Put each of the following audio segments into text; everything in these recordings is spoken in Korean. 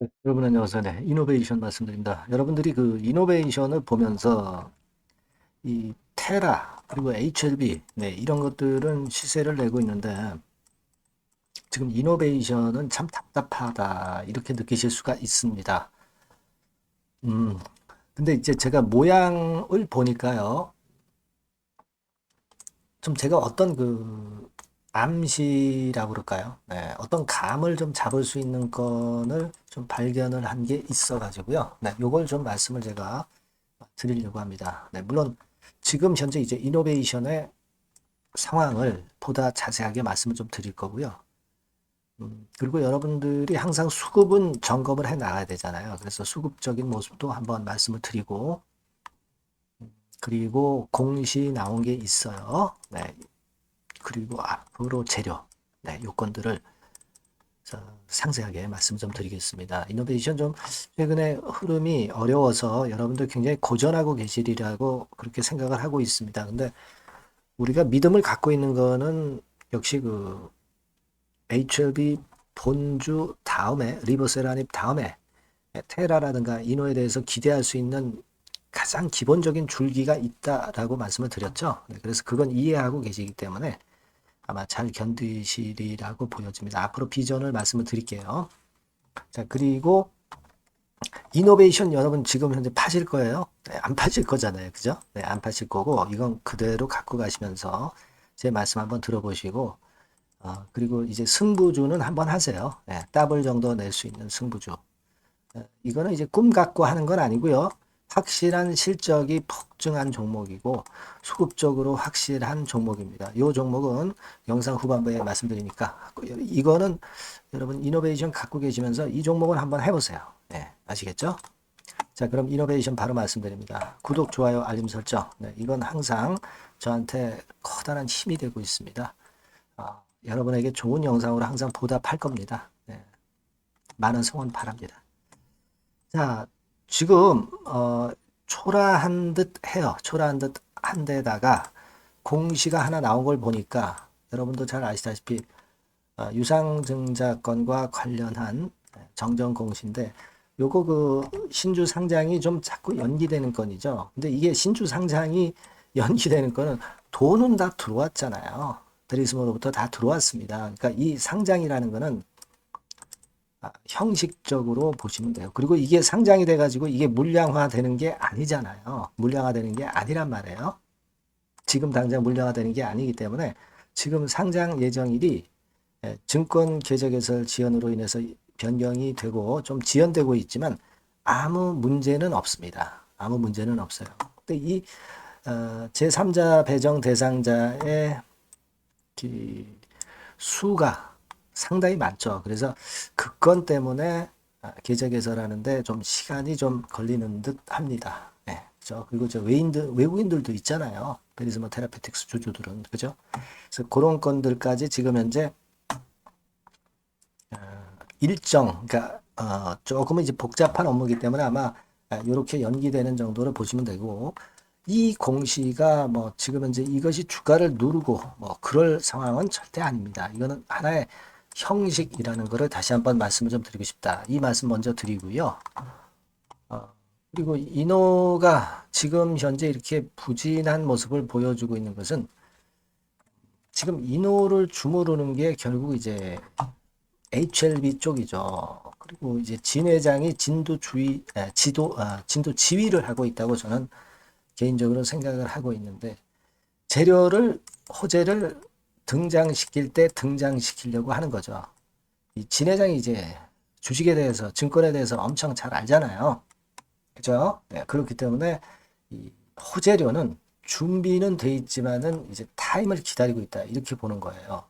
네, 여러분 안녕하세요. 네, 이노베이션 말씀드립니다. 여러분들이 그 이노베이션을 보면서 이 테라 그리고 HLB 네, 이런 것들은 시세를 내고 있는데 지금 이노베이션은 참 답답하다 이렇게 느끼실 수가 있습니다. 음, 근데 이제 제가 모양을 보니까요. 좀 제가 어떤 그 암시라고 그럴까요? 네, 어떤 감을 좀 잡을 수 있는 건을 좀 발견을 한 게 있어가지고요. 네, 요걸 좀 말씀을 제가 드리려고 합니다. 네, 물론 지금 현재 이제 이노베이션의 상황을 보다 자세하게 말씀을 좀 드릴 거고요. 음, 그리고 여러분들이 항상 수급은 점검을 해 나가야 되잖아요. 그래서 수급적인 모습도 한번 말씀을 드리고, 그리고 공시 나온 게 있어요. 네, 그리고 앞으로 재료, 네, 요건들을 자, 상세하게 말씀 좀 드리겠습니다. 이노베이션 좀 최근에 흐름이 어려워서 여러분들 굉장히 고전하고 계시리라고 그렇게 생각을 하고 있습니다. 근데 우리가 믿음을 갖고 있는 거는 역시 그 HLB 본주 다음에 리버세라닙 다음에 테라라든가 이노에 대해서 기대할 수 있는 가장 기본적인 줄기가 있다라고 말씀을 드렸죠. 네, 그래서 그건 이해하고 계시기 때문에 아마 잘 견디시리라고 보여집니다. 앞으로 비전을 말씀을 드릴게요. 자, 그리고 이노베이션 여러분 지금 현재 파실 거예요? 네, 안 파실 거잖아요. 그죠? 네, 안 파실 거고 이건 그대로 갖고 가시면서 제 말씀 한번 들어보시고 어, 그리고 이제 승부주는 한번 하세요. 네, 더블 정도 낼 수 있는 승부주. 네, 이거는 이제 꿈 갖고 하는 건 아니고요. 확실한 실적이 폭증한 종목이고 수급적으로 확실한 종목입니다. 이 종목은 영상 후반부에 말씀드리니까 이거는 여러분 이노베이션 갖고 계시면서 이 종목을 한번 해보세요. 네, 아시겠죠? 자, 그럼 이노베이션 바로 말씀드립니다. 구독, 좋아요, 알림 설정. 네, 이건 항상 저한테 커다란 힘이 되고 있습니다. 어, 여러분에게 좋은 영상으로 항상 보답할 겁니다. 네, 많은 성원 바랍니다. 자, 지금 어, 초라한 듯 해요. 초라한 듯 한 데다가 공시가 하나 나온 걸 보니까 여러분도 잘 아시다시피 어, 유상증자권과 관련한 정정 공시인데 요거 그 신주 상장이 좀 자꾸 연기되는 건이죠. 근데 이게 신주 상장이 연기되는 거는 돈은 다 들어왔잖아요. 베리스모로부터 다 들어왔습니다. 그러니까 이 상장이라는 거는 아, 형식적으로 보시면 돼요. 그리고 이게 상장이 돼가지고 이게 물량화 되는 게 아니잖아요. 물량화 되는 게 아니란 말이에요. 지금 당장 물량화 되는 게 아니기 때문에 지금 상장 예정일이 예, 증권 계좌 개설 지연으로 인해서 변경이 되고 좀 지연되고 있지만 아무 문제는 없습니다. 아무 문제는 없어요. 근데 이 어, 제3자 배정 대상자의 수가 상당히 많죠. 그래서 그 건 때문에 아, 계좌 개설하는데 좀 시간이 좀 걸리는 듯 합니다. 네, 그죠. 그리고 저 외인들, 외국인들도 있잖아요. 베리스모 테라피틱스 주주들은. 그죠. 그래서 그런 건들까지 지금 현재 어, 일정, 그러니까 어, 조금은 이제 복잡한 업무이기 때문에 아마 이렇게 연기되는 정도로 보시면 되고 이 공시가 뭐 지금 현재 이것이 주가를 누르고 뭐 그럴 상황은 절대 아닙니다. 이거는 하나의 형식이라는 것을 다시 한번 말씀을 좀 드리고 싶다. 이 말씀 먼저 드리고요. 어, 그리고 인호가 지금 현재 이렇게 부진한 모습을 보여주고 있는 것은 지금 인호를 주무르는 게 결국 이제 HLB 쪽이죠. 그리고 이제 진 회장이 진도 주의, 에, 지도, 아, 진도 지휘를 하고 있다고 저는 개인적으로 생각을 하고 있는데 재료를 호재를 등장시킬 때 등장시키려고 하는 거죠. 이 진 회장이 이제 주식에 대해서 증권에 대해서 엄청 잘 알잖아요. 그죠? 네, 그렇기 때문에 이 호재료는 준비는 돼 있지만은 이제 타임을 기다리고 있다 이렇게 보는 거예요.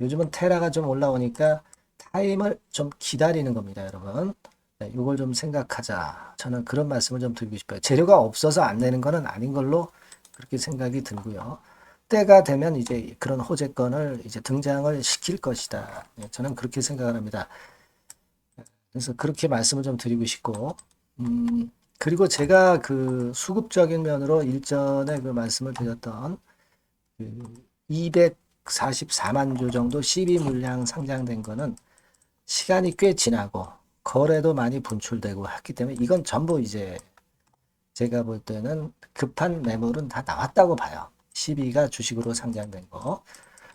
요즘은 테라가 좀 올라오니까 타임을 좀 기다리는 겁니다, 여러분. 네, 이걸 좀 생각하자. 저는 그런 말씀을 좀 드리고 싶어요. 재료가 없어서 안 내는 거는 아닌 걸로 그렇게 생각이 들고요. 때가 되면 이제 그런 호재권을 이제 등장을 시킬 것이다. 네, 저는 그렇게 생각을 합니다. 그래서 그렇게 말씀을 좀 드리고 싶고, 음, 그리고 제가 그 수급적인 면으로 일전에 그 말씀을 드렸던 그 244만 주 정도 12 물량 상장된 거는 시간이 꽤 지나고 거래도 많이 분출되고 했기 때문에 이건 전부 이제 제가 볼 때는 급한 매물은 다 나왔다고 봐요. 12가 주식으로 상장된 거.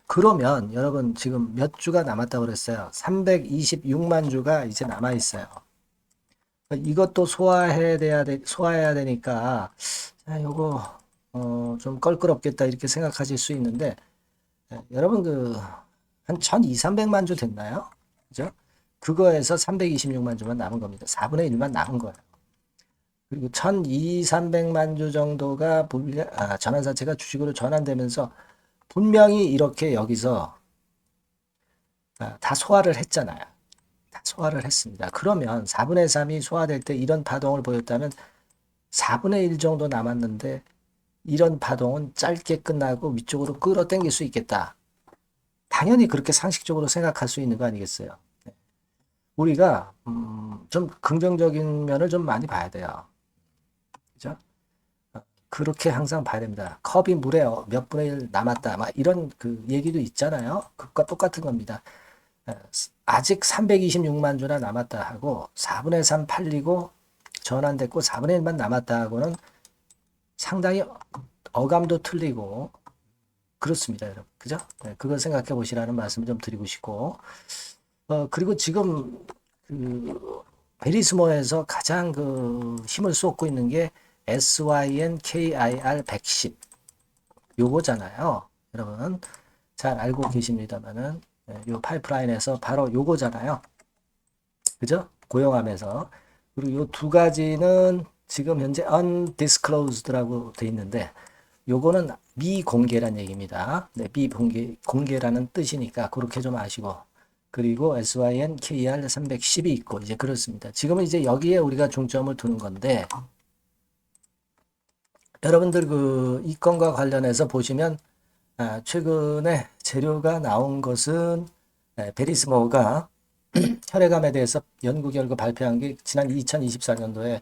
그러면 여러분 지금 몇 주가 남았다고 그랬어요. 326만 주가 이제 남아 있어요. 이것도 소화해야 돼야 돼, 소화해야 되니까 자, 요거 어, 좀 껄끄럽겠다 이렇게 생각하실 수 있는데 예, 여러분 그한 1,200, 300만 주 됐나요? 그죠? 그거에서 326만 주만 남은 겁니다. 4분의 1만 남은 거예요. 그리고 1,200, 300만 주 정도가 분량, 아, 전환사채가 주식으로 전환되면서 분명히 이렇게 여기서 아, 다 소화를 했잖아요. 다 소화를 했습니다. 그러면 4분의 3이 소화될 때 이런 파동을 보였다면 4분의 1 정도 남았는데 이런 파동은 짧게 끝나고 위쪽으로 끌어당길 수 있겠다. 당연히 그렇게 상식적으로 생각할 수 있는 거 아니겠어요? 네. 우리가 음, 좀 긍정적인 면을 좀 많이 봐야 돼요. 그죠? 어, 그렇게 항상 봐야 됩니다. 컵이 물에 어, 몇 분의 1 남았다. 막 이런 그 얘기도 있잖아요. 그것과 똑같은 겁니다. 어, 아직 326만 주나 남았다 하고 4분의 3 팔리고 전환됐고 4분의 1만 남았다 하고는 상당히 어감도 틀리고 그렇습니다, 여러분. 그죠? 네, 그걸 생각해 보시라는 말씀을 좀 드리고 싶고 어, 그리고 지금 그 베리스모에서 가장 그 힘을 쏟고 있는 게 SYNKIR 110 요거잖아요. 여러분 잘 알고 계십니다만은 네, 요 파이프라인에서 바로 요거잖아요. 그죠? 고용하면서 그리고 요 두 가지는 지금 현재 undisclosed라고 돼 있는데 요거는 미공개란 얘기입니다. 네, 미공개 공개라는 뜻이니까 그렇게 좀 아시고 그리고 SYN KR 310이 있고 이제 그렇습니다. 지금은 이제 여기에 우리가 중점을 두는 건데 여러분들 그 이 건과 관련해서 보시면 아, 최근에 재료가 나온 것은 네, 베리스모가 혈액암에 대해서 연구 결과 발표한 게 지난 2024년도에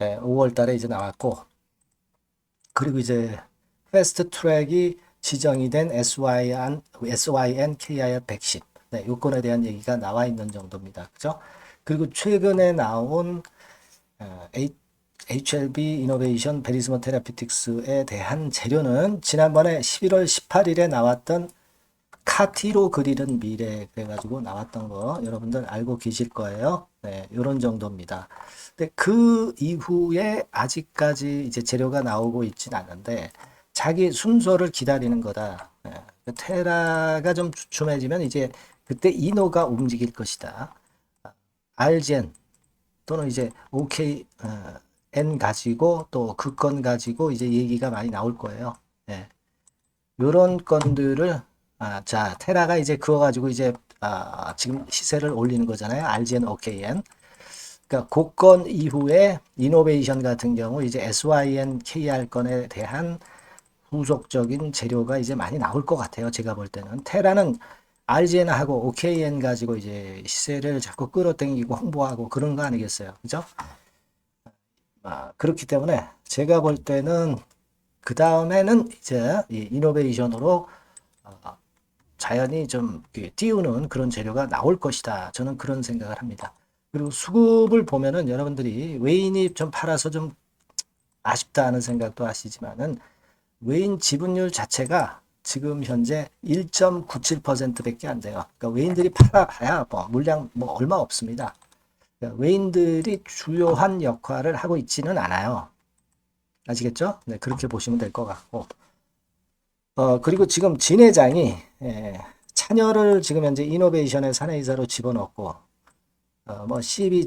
5월 달에 이제 나왔고 그리고 이제 패스트 트랙이 지정이 된 SYN, SYN KIR 110 네, 요건에 대한 얘기가 나와 있는 정도입니다. 그죠? 그리고 최근에 나온 어, HLB 이노베이션 베리스모 테라피틱스에 대한 재료는 지난번에 11월 18일에 나왔던 카티로 그리는 미래 그래가지고 나왔던 거 여러분들 알고 계실 거예요. 네, 이런 정도입니다. 근데 그 이후에 아직까지 이제 재료가 나오고 있진 않는데 자기 순서를 기다리는 거다. 네, 테라가 좀 주춤해지면 이제 그때 이노가 움직일 것이다. RGN 또는 이제 OK 어, N 가지고 또 그 건 가지고 이제 얘기가 많이 나올 거예요. 네. 요런 건들을 아, 자, 테라가 이제 그거 가지고 이제 아, 지금 시세를 올리는 거잖아요. RGN, OKN. 그러니까 고건 이후에 이노베이션 같은 경우 이제 SYN, KR 건에 대한 후속적인 재료가 이제 많이 나올 것 같아요. 제가 볼 때는 테라는 RGN하고 OKN 가지고 이제 시세를 자꾸 끌어당기고 홍보하고 그런 거 아니겠어요. 그죠? 아, 그렇기 때문에 제가 볼 때는 그 다음에는 이제 이 이노베이션으로 어, 자연히 좀 띄우는 그런 재료가 나올 것이다. 저는 그런 생각을 합니다. 그리고 수급을 보면은 여러분들이 외인이 좀 팔아서 좀 아쉽다 하는 생각도 하시지만은 외인 지분율 자체가 지금 현재 1.97%밖에 안 돼요. 그러니까 외인들이 팔아봐야 뭐 물량 뭐 얼마 없습니다. 그러니까 외인들이 주요한 역할을 하고 있지는 않아요. 아시겠죠? 네, 그렇게 보시면 될 것 같고. 어, 그리고 지금 진 회장이 예, 찬열을 지금 현재 이노베이션의 사내이사로 집어넣고 어, 뭐 CB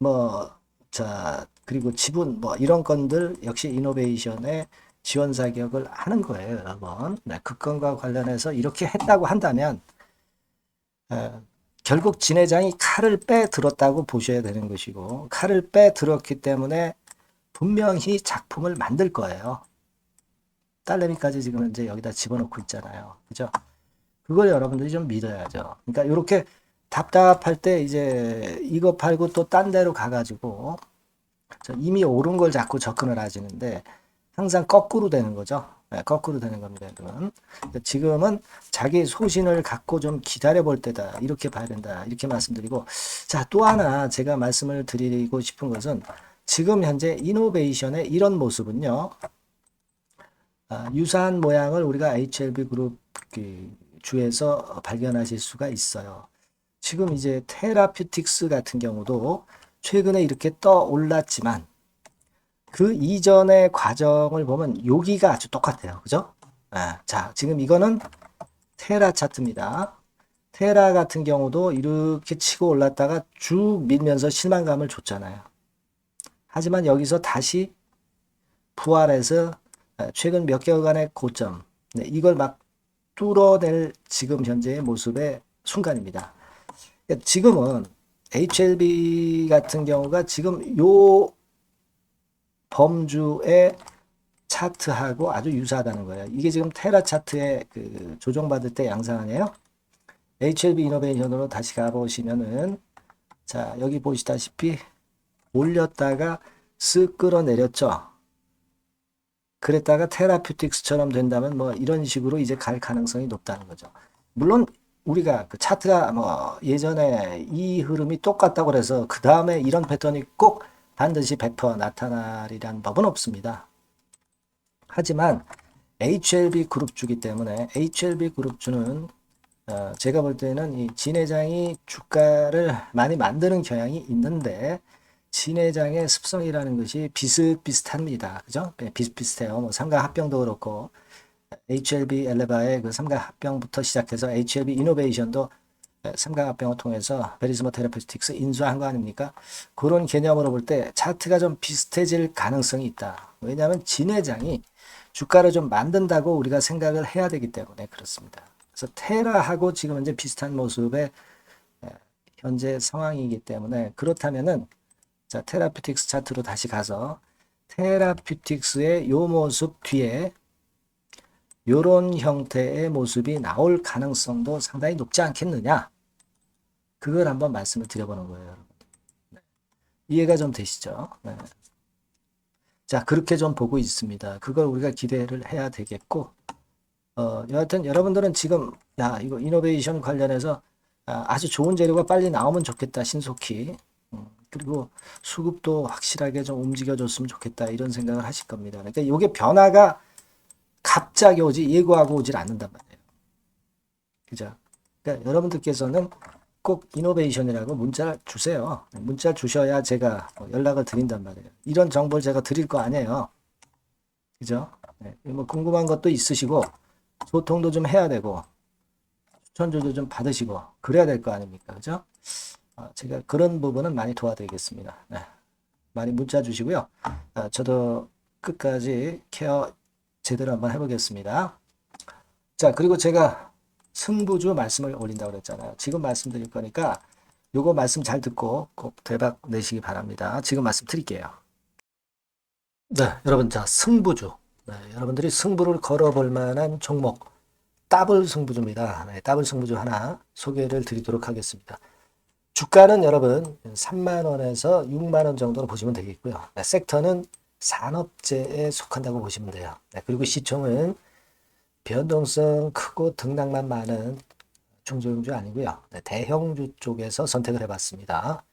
뭐자 그리고 지분 뭐 이런 건들 역시 이노베이션의 지원 사격을 하는 거예요, 여러분. 네, 그 건과 관련해서 이렇게 했다고 한다면 어, 결국 진 회장이 칼을 빼 들었다고 보셔야 되는 것이고 칼을 빼 들었기 때문에 분명히 작품을 만들 거예요. 딸내미까지 지금 현재 여기다 집어넣고 있잖아요. 그죠? 그걸 여러분들이 좀 믿어야죠. 그러니까 이렇게 답답할 때 이제 이거 팔고 또 딴 데로 가가지고 이미 오른 걸 자꾸 접근을 하시는데 항상 거꾸로 되는 거죠. 네, 거꾸로 되는 겁니다. 여러분. 지금은 자기 소신을 갖고 좀 기다려 볼 때다. 이렇게 봐야 된다. 이렇게 말씀드리고 자, 또 하나 제가 말씀을 드리고 싶은 것은 지금 현재 이노베이션의 이런 모습은요. 아, 유사한 모양을 우리가 HLB 그룹 그 주에서 발견하실 수가 있어요. 지금 이제 테라퓨틱스 같은 경우도 최근에 이렇게 떠 올랐지만 그 이전의 과정을 보면 여기가 아주 똑같아요. 그죠? 아, 자, 지금 이거는 테라 차트입니다. 테라 같은 경우도 이렇게 치고 올랐다가 쭉 밀면서 실망감을 줬잖아요. 하지만 여기서 다시 부활해서 아, 최근 몇 개월간의 고점, 네, 이걸 막 뚫어낼 지금 현재의 모습의 순간입니다. 그러니까 지금은 HLB 같은 경우가 지금 요 범주의 차트하고 아주 유사하다는 거예요. 이게 지금 테라 차트에 그 조정받을 때 양상 아니에요? HLB 이노베이션으로 다시 가보시면은 자 여기 보시다시피 올렸다가 쓱 끌어내렸죠. 그랬다가 테라퓨틱스처럼 된다면 뭐 이런 식으로 이제 갈 가능성이 높다는 거죠. 물론 우리가 그 차트가 뭐 예전에 이 흐름이 똑같다고 그래서 그 다음에 이런 패턴이 꼭 반드시 100% 나타나리란 법은 없습니다. 하지만 HLB 그룹주기 때문에 HLB 그룹주는 어, 제가 볼 때는 이 진회장이 주가를 많이 만드는 경향이 있는데 진회장의 습성이라는 것이 비슷비슷합니다. 그죠? 네, 비슷비슷해요. 뭐 삼각합병도 그렇고 HLB 엘레바의 그 삼각합병부터 시작해서 HLB 이노베이션도 삼각합병을 통해서 베리스모 테라피스틱스 인수한 거 아닙니까? 그런 개념으로 볼 때 차트가 좀 비슷해질 가능성이 있다. 왜냐하면 진회장이 주가를 좀 만든다고 우리가 생각을 해야 되기 때문에 그렇습니다. 그래서 테라하고 지금 현재 비슷한 모습의 현재 상황이기 때문에 그렇다면은 자 테라피틱스 차트로 다시 가서 테라피틱스의 요 모습 뒤에 요런 형태의 모습이 나올 가능성도 상당히 높지 않겠느냐? 그걸 한번 말씀을 드려보는 거예요, 여러분. 네. 이해가 좀 되시죠? 네. 자, 그렇게 좀 보고 있습니다. 그걸 우리가 기대를 해야 되겠고, 어, 여하튼 여러분들은 지금, 야, 이거 이노베이션 관련해서 아, 아주 좋은 재료가 빨리 나오면 좋겠다, 신속히. 음, 그리고 수급도 확실하게 좀 움직여줬으면 좋겠다, 이런 생각을 하실 겁니다. 그러니까 이게 변화가 갑자기 오지 예고하고 오질 않는단 말이에요. 그죠? 그러니까 여러분들께서는 꼭 이노베이션이라고 문자를 주세요. 문자 주셔야 제가 뭐 연락을 드린단 말이에요. 이런 정보를 제가 드릴 거 아니에요. 그죠? 네. 뭐 궁금한 것도 있으시고 소통도 좀 해야 되고 추천조도 좀 받으시고 그래야 될 거 아닙니까? 그죠? 어, 제가 그런 부분은 많이 도와드리겠습니다. 네. 많이 문자 주시고요. 어, 저도 끝까지 케어 제대로 한번 해보겠습니다. 자, 그리고 제가 승부주 말씀을 올린다고 그랬잖아요. 지금 말씀드릴 거니까 요거 말씀 잘 듣고 꼭 대박 내시기 바랍니다. 지금 말씀 드릴게요. 네, 여러분, 자, 승부주. 네, 여러분들이 승부를 걸어볼 만한 종목, 더블 승부주입니다. 네, 더블 승부주 하나 소개를 드리도록 하겠습니다. 주가는 여러분 3만원에서 6만원 정도로 보시면 되겠고요. 네, 섹터는 산업재에 속한다고 보시면 돼요. 네, 그리고 시총은 변동성 크고 등락만 많은 중소형주 아니고요. 네, 대형주 쪽에서 선택을 해봤습니다.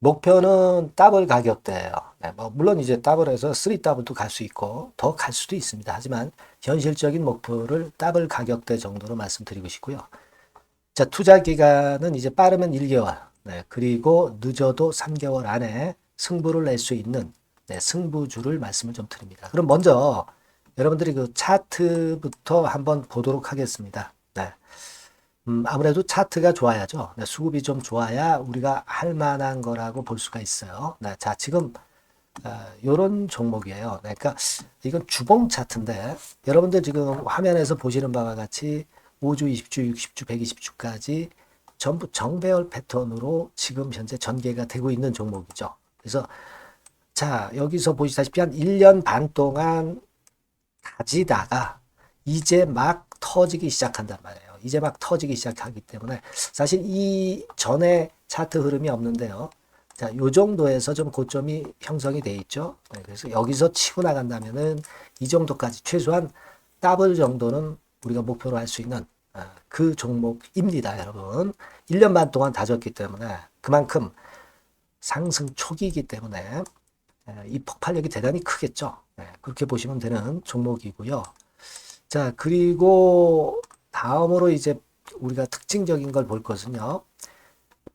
목표는 더블 가격대예요. 네, 뭐 물론 이제 더블에서 3 더블도 갈 수 있고 더 갈 수도 있습니다. 하지만 현실적인 목표를 더블 가격대 정도로 말씀드리고 싶고요. 자, 투자 기간은 이제 빠르면 1개월, 네, 그리고 늦어도 3개월 안에 승부를 낼 수 있는 네, 승부주를 말씀을 좀 드립니다. 그럼 먼저 여러분들이 그 차트부터 한번 보도록 하겠습니다. 네. 음, 아무래도 차트가 좋아야죠. 네, 수급이 좀 좋아야 우리가 할 만한 거라고 볼 수가 있어요. 네, 자, 지금 어, 요런 종목이에요. 네, 그러니까 이건 주봉 차트인데 여러분들 지금 화면에서 보시는 바와 같이 5주, 20주, 60주, 120주까지 전부 정배열 패턴으로 지금 현재 전개가 되고 있는 종목이죠. 그래서 자, 여기서 보시다시피 한 1년 반 동안 다지다가 이제 막 터지기 시작한단 말이에요. 이제 막 터지기 시작하기 때문에 사실 이 전에 차트 흐름이 없는데요. 자, 요 정도에서 좀 고점이 형성이 돼 있죠. 네, 그래서 여기서 치고 나간다면은 이 정도까지 최소한 더블 정도는 우리가 목표로 할 수 있는 아, 그 종목입니다, 여러분. 1년 반 동안 다졌기 때문에 그만큼 상승 초기이기 때문에 에, 이 폭발력이 대단히 크겠죠. 네, 그렇게 보시면 되는 종목이고요. 자, 그리고 다음으로 이제 우리가 특징적인 걸 볼 것은요.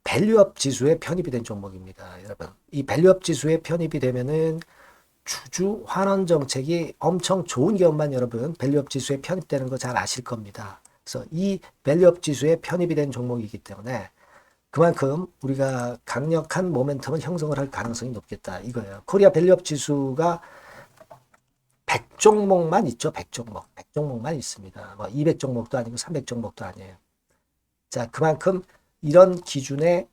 밸류업 지수에 편입이 된 종목입니다, 여러분. 이 밸류업 지수에 편입이 되면은 주주 환원 정책이 엄청 좋은 기업만 여러분 밸류업 지수에 편입되는 거 잘 아실 겁니다. 그래서 이 밸류업 지수에 편입이 된 종목이기 때문에 그만큼 우리가 강력한 모멘텀을 형성을 할 가능성이 높겠다 이거예요. 코리아 밸류업 지수가 100종목만 있죠. 100종목. 100종목만 있습니다. 뭐 200종목도 아니고 300종목도 아니에요. 자, 그만큼 이런 기준에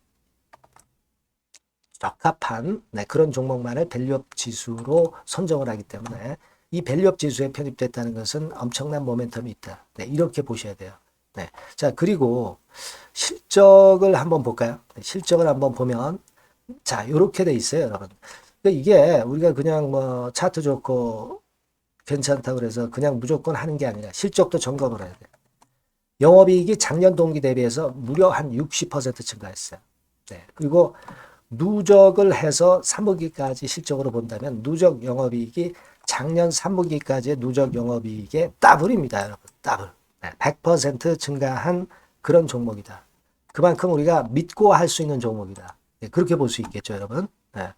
적합한 네, 그런 종목만을 밸류업 지수로 선정을 하기 때문에 이 밸류업 지수에 편입됐다는 것은 엄청난 모멘텀이 있다. 네, 이렇게 보셔야 돼요. 네. 자, 그리고 실적을 한번 볼까요? 네, 실적을 한번 보면 자, 이렇게 돼 있어요, 여러분. 이게 우리가 그냥 뭐 차트 좋고 괜찮다 그래서 그냥 무조건 하는 게 아니라 실적도 점검을 해야 돼요. 영업이익이 작년 동기 대비해서 무려 한 60% 증가했어요. 네. 그리고 누적을 해서 3분기까지 실적으로 본다면 누적 영업이익이 작년 3분기까지의 누적 영업이익의 더블입니다, 여러분. 더블. 네, 100% 증가한 그런 종목이다. 그만큼 우리가 믿고 할 수 있는 종목이다. 네, 그렇게 볼 수 있겠죠, 여러분. 네,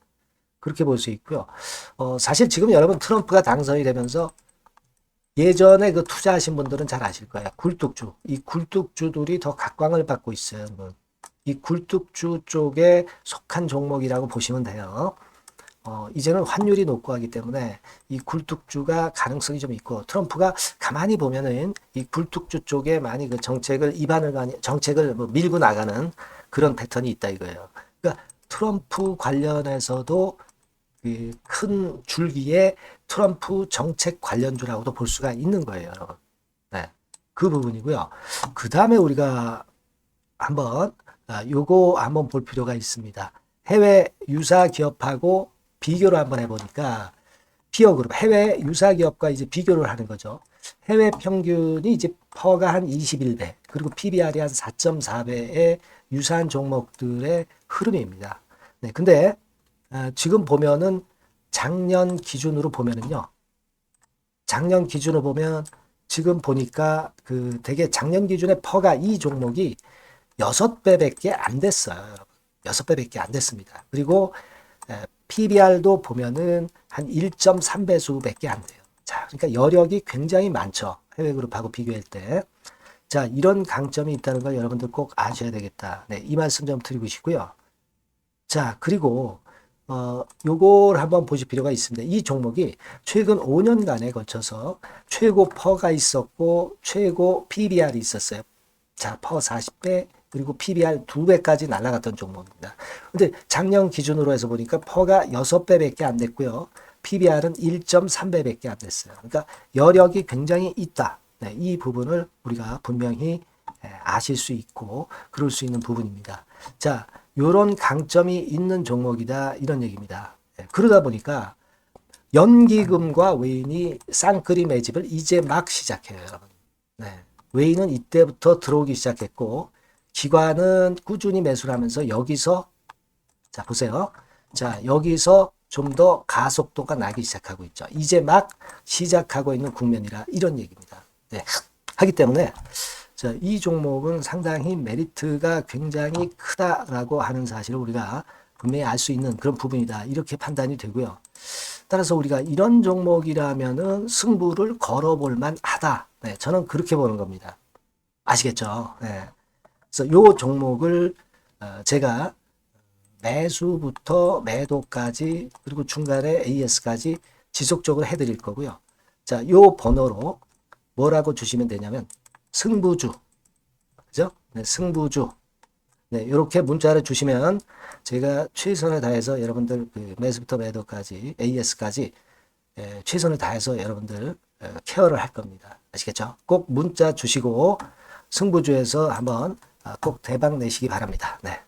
그렇게 볼 수 있고요. 어, 사실 지금 여러분 트럼프가 당선이 되면서 예전에 그 투자하신 분들은 잘 아실 거예요. 굴뚝주. 이 굴뚝주들이 더 각광을 받고 있어요, 여러분. 이 굴뚝주 쪽에 속한 종목이라고 보시면 돼요. 어, 이제는 환율이 높고 하기 때문에 이 굴뚝주가 가능성이 좀 있고 트럼프가 가만히 보면은 이 굴뚝주 쪽에 많이 그 정책을 입안을 많이 정책을 뭐 밀고 나가는 그런 패턴이 있다 이거예요. 그러니까 트럼프 관련해서도 그 큰 줄기에 트럼프 정책 관련주라고도 볼 수가 있는 거예요, 여러분. 네. 그 부분이고요. 그 다음에 우리가 한번 아, 요거 한번 볼 필요가 있습니다. 해외 유사 기업하고 비교를 한번 해보니까 피어 그룹 해외 유사 기업과 이제 비교를 하는 거죠. 해외 평균이 이제 퍼가 한 21배 그리고 PBR이 한 4.4배의 유사한 종목들의 흐름입니다. 네, 근데 아, 지금 보면은 작년 기준으로 보면은요. 작년 기준으로 보면 지금 보니까 그 되게 작년 기준의 퍼가 이 종목이 여섯 배밖에 안 됐어요. 여러분. 여섯 배밖에 안 됐습니다. 그리고 PBR도 보면은 한 1.3배수밖에 안 돼요. 자, 그러니까 여력이 굉장히 많죠. 해외 그룹하고 비교할 때. 자, 이런 강점이 있다는 걸 여러분들 꼭 아셔야 되겠다. 네, 이 말씀 좀 드리고 싶고요. 자, 그리고 어, 요걸 한번 보실 필요가 있습니다. 이 종목이 최근 5년간에 걸쳐서 최고 퍼가 있었고 최고 PBR이 있었어요. 자, 퍼 40배, 그리고 PBR 2배까지 날아갔던 종목입니다. 근데 작년 기준으로 해서 보니까 퍼가 6배밖에 안 됐고요. PBR은 1.3배밖에 안 됐어요. 그러니까 여력이 굉장히 있다. 네, 이 부분을 우리가 분명히 아실 수 있고 그럴 수 있는 부분입니다. 자, 요런 강점이 있는 종목이다 이런 얘기입니다. 네, 그러다 보니까 연기금과 외인이 쌍끌이 매집을 이제 막 시작해요, 여러분. 네. 외인은 이때부터 들어오기 시작했고 기관은 꾸준히 매수를 하면서 여기서 자 보세요. 자 여기서 좀 더 가속도가 나기 시작하고 있죠. 이제 막 시작하고 있는 국면이라 이런 얘기입니다. 네. 하기 때문에 자, 이 종목은 상당히 메리트가 굉장히 크다라고 하는 사실을 우리가 분명히 알 수 있는 그런 부분이다. 이렇게 판단이 되고요. 따라서 우리가 이런 종목이라면은 승부를 걸어볼 만 하다. 네, 저는 그렇게 보는 겁니다. 아시겠죠? 네. 그래서 요 종목을 어, 제가 매수부터 매도까지 그리고 중간에 AS까지 지속적으로 해드릴 거고요. 자, 요 번호로 뭐라고 주시면 되냐면 승부주, 그죠? 네, 승부주. 네, 이렇게 문자를 주시면 제가 최선을 다해서 여러분들 그 매수부터 매도까지 AS까지 예, 최선을 다해서 여러분들 어, 케어를 할 겁니다. 아시겠죠? 꼭 문자 주시고 승부주에서 한번 아, 꼭 대박 내시기 바랍니다. 네.